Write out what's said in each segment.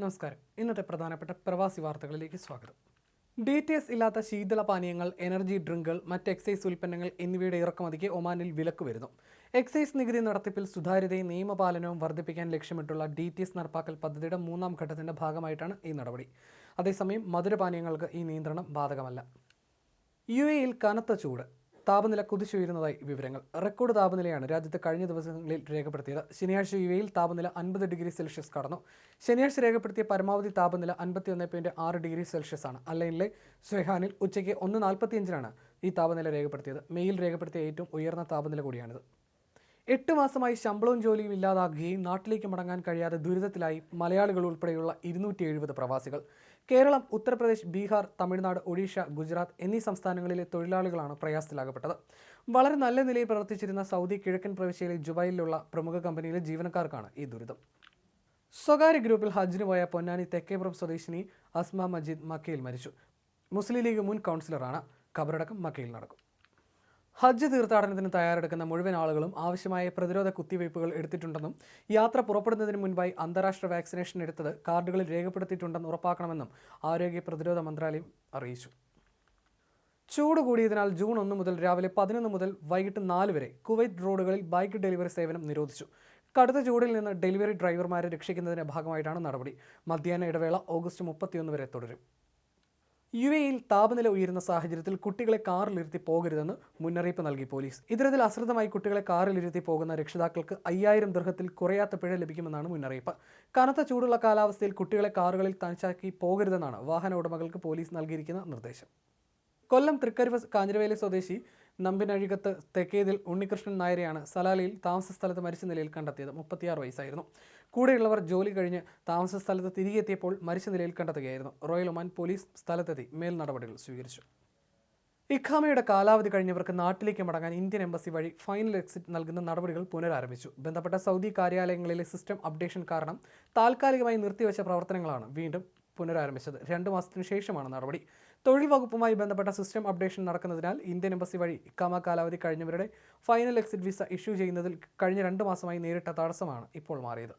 നമസ്കാരം. ഇന്നത്തെ പ്രധാനപ്പെട്ട പ്രവാസി വാർത്തകളിലേക്ക് സ്വാഗതം. ഡി ടി എസ് ഇല്ലാത്ത ശീതള പാനീയങ്ങൾ എനർജി ഡ്രിങ്കുകൾ മറ്റ് എക്സൈസ് ഉൽപ്പന്നങ്ങൾ എന്നിവയുടെ ഇറക്കുമതിക്ക് ഒമാനിൽ വിലക്ക് വരുന്നു. എക്സൈസ് നികുതി നടത്തിപ്പിൽ സുതാര്യതയും നിയമപാലനവും വർദ്ധിപ്പിക്കാൻ ലക്ഷ്യമിട്ടുള്ള ഡി ടി എസ് നടപ്പാക്കൽ പദ്ധതിയുടെ മൂന്നാം ഘട്ടത്തിന്റെ ഭാഗമായിട്ടാണ് ഈ നടപടി. അതേസമയം മധുരപാനീയങ്ങൾക്ക് ഈ നിയന്ത്രണം ബാധകമല്ല. യു എയിൽ കനത്ത ചൂട് താപനില കുതിച്ചുയരുന്നതായി വിവരങ്ങൾ. റെക്കോർഡ് താപനിലയാണ് രാജ്യത്ത് കഴിഞ്ഞ ദിവസങ്ങളിൽ രേഖപ്പെടുത്തിയത്. ശനിയാഴ്ച യുവയിൽ താപനില അൻപത് ഡിഗ്രി സെൽഷ്യസ് കടന്നു. ശനിയാഴ്ച രേഖപ്പെടുത്തിയ പരമാവധി താപനില അൻപത്തി ഒന്ന് പോയിന്റ് ആറ് ഡിഗ്രി സെൽഷ്യസ് ആണ്. അല്ലൈനിലെ സ്വെഹാനിൽ ഉച്ചയ്ക്ക് ഒന്ന് നാൽപ്പത്തിയഞ്ചിനാണ് ഈ താപനില രേഖപ്പെടുത്തിയത്. മെയിൽ രേഖപ്പെടുത്തിയ ഏറ്റവും ഉയർന്ന താപനില കൂടിയാണിത്. എട്ട് മാസമായി ശമ്പളവും ജോലിയും ഇല്ലാതാകുകയും നാട്ടിലേക്ക് മടങ്ങാൻ കഴിയാതെ ദുരിതത്തിലായി മലയാളികൾ ഉൾപ്പെടെയുള്ള ഇരുന്നൂറ്റി എഴുപത് പ്രവാസികൾ. കേരളം ഉത്തർപ്രദേശ് ബീഹാർ തമിഴ്നാട് ഒഡീഷ ഗുജറാത്ത് എന്നീ സംസ്ഥാനങ്ങളിലെ തൊഴിലാളികളാണ് പ്രയാസത്തിലാകപ്പെട്ടത്. വളരെ നല്ല നിലയിൽ പ്രവർത്തിച്ചിരുന്ന സൗദി കിഴക്കൻ പ്രവിശ്യയിലെ ജുബൈലിലുള്ള പ്രമുഖ കമ്പനിയിലെ ജീവനക്കാർക്കാണ് ഈ ദുരിതം. സ്വകാര്യ ഗ്രൂപ്പിൽ ഹജ്ജിന് പോയ പൊന്നാനി തെക്കേപുറം സ്വദേശിനി അസ്മ മജീദ് മക്കയിൽ മരിച്ചു. മുസ്ലിം ലീഗ് മുൻ കൗൺസിലറാണ്. ഖബറടക്കം മക്കയിൽ നടക്കും. ഹജ്ജ് തീർത്ഥാടനത്തിന് തയ്യാറെടുക്കുന്ന മുഴുവൻ ആളുകളും ആവശ്യമായ പ്രതിരോധ കുത്തിവയ്പ്പുകൾ എടുത്തിട്ടുണ്ടെന്നും യാത്ര പുറപ്പെടുന്നതിന് മുൻപായി അന്താരാഷ്ട്ര വാക്സിനേഷൻ എടുത്തത് കാർഡുകളിൽ രേഖപ്പെടുത്തിയിട്ടുണ്ടെന്ന് ഉറപ്പാക്കണമെന്നും ആരോഗ്യ പ്രതിരോധ മന്ത്രാലയം അറിയിച്ചു. ചൂട് കൂടിയതിനാൽ ജൂൺ ഒന്ന് മുതൽ രാവിലെ പതിനൊന്ന് മുതൽ വൈകിട്ട് നാല് വരെ കുവൈറ്റ് റോഡുകളിൽ ബൈക്ക് ഡെലിവറി സേവനം നിരോധിച്ചു. കടുത്ത ചൂടിൽ നിന്ന് ഡെലിവറി ഡ്രൈവർമാരെ രക്ഷിക്കുന്നതിന്റെ ഭാഗമായിട്ടാണ് നടപടി. മധ്യാഹ്ന ഇടവേള ഓഗസ്റ്റ് മുപ്പത്തിയൊന്ന് വരെ തുടരും. യു എയിൽ താപനില ഉയരുന്ന സാഹചര്യത്തിൽ കുട്ടികളെ കാറിലിരുത്തി പോകരുതെന്ന് മുന്നറിയിപ്പ് നൽകി പോലീസ്. ഇത്തരത്തിൽ അശ്രദ്ധമായി കുട്ടികളെ കാറിലിരുത്തി പോകുന്ന രക്ഷിതാക്കൾക്ക് അയ്യായിരം ദൃഹത്തിൽ കുറയാത്ത പിഴ ലഭിക്കുമെന്നാണ് മുന്നറിയിപ്പ്. കനത്ത ചൂടുള്ള കാലാവസ്ഥയിൽ കുട്ടികളെ കാറുകളിൽ തനിച്ചാക്കി പോകരുതെന്നാണ് വാഹന ഉടമകൾക്ക് പോലീസ് നൽകിയിരിക്കുന്ന നിർദ്ദേശം. കൊല്ലം തൃക്കരുവ കാഞ്ഞിരവേലി സ്വദേശി നമ്പിനഴികത്ത് തെക്കേതിൽ ഉണ്ണികൃഷ്ണൻ നായരെയാണ് സലാലയിൽ താമസ സ്ഥലത്ത് മരിച്ച നിലയിൽ കണ്ടെത്തിയത്. മുപ്പത്തിയാറ് വയസ്സായിരുന്നു. കൂടെയുള്ളവർ ജോലി കഴിഞ്ഞ് താമസ സ്ഥലത്ത് തിരികെ എത്തിയപ്പോൾ മരിച്ച നിലയിൽ കണ്ടെത്തുകയായിരുന്നു. റോയൽ ഒമാൻ പോലീസ് സ്ഥലത്തെത്തി മേൽ നടപടികൾ സ്വീകരിച്ചു. ഇഖാമയുടെ കാലാവധി കഴിഞ്ഞവർക്ക് നാട്ടിലേക്ക് മടങ്ങാൻ ഇന്ത്യൻ എംബസി വഴി ഫൈനൽ എക്സിറ്റ് നൽകുന്ന നടപടികൾ പുനരാരംഭിച്ചു. ബന്ധപ്പെട്ട സൗദി കാര്യാലയങ്ങളിലെ സിസ്റ്റം അപ്ഡേഷൻ കാരണം താൽക്കാലികമായി നിർത്തിവെച്ച പ്രവർത്തനങ്ങളാണ് വീണ്ടും പുനരാരംഭിച്ചത്. രണ്ട് മാസത്തിനു ശേഷമാണ് നടപടി. തൊഴിൽ വകുപ്പുമായി ബന്ധപ്പെട്ട സിസ്റ്റം അപ്ഡേഷൻ നടക്കുന്നതിനാൽ ഇന്ത്യൻ എംബസി വഴി ഇക്കാമ കാലാവധി കഴിഞ്ഞവരുടെ ഫൈനൽ എക്സിറ്റ് വിസ ഇഷ്യൂ ചെയ്യുന്നതിൽ കഴിഞ്ഞ രണ്ട് മാസമായി നേരിട്ട തടസ്സമാണ് ഇപ്പോൾ മാറിയത്.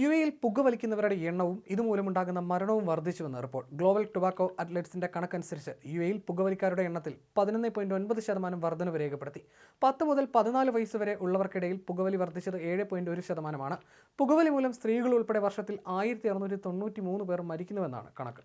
യു എയിൽ പുകവലിക്കുന്നവരുടെ എണ്ണവും ഇതുമൂലമുണ്ടാകുന്ന മരണവും വർദ്ധിച്ചുവെന്ന് റിപ്പോർട്ട്. ഗ്ലോബൽ ടൊബാക്കോ അത്ലറ്റ്സിന്റെ കണക്കനുസരിച്ച് യു എയിൽ പുകവലിക്കാരുടെ എണ്ണത്തിൽ പതിനൊന്ന് പോയിന്റ് ഒൻപത് ശതമാനം വർധനവ് രേഖപ്പെടുത്തി. പത്ത് മുതൽ പതിനാല് വയസ്സ് വരെ ഉള്ളവർക്കിടയിൽ പുകവലി വർദ്ധിച്ചത് ഏഴ് പോയിന്റ് ഒരു ശതമാനമാണ്. പുകവലി മൂലം സ്ത്രീകൾ ഉൾപ്പെടെ വർഷത്തിൽ ആയിരത്തി അറുന്നൂറ്റി തൊണ്ണൂറ്റി മൂന്ന് പേർ മരിക്കുന്നുവെന്നാണ് കണക്ക്.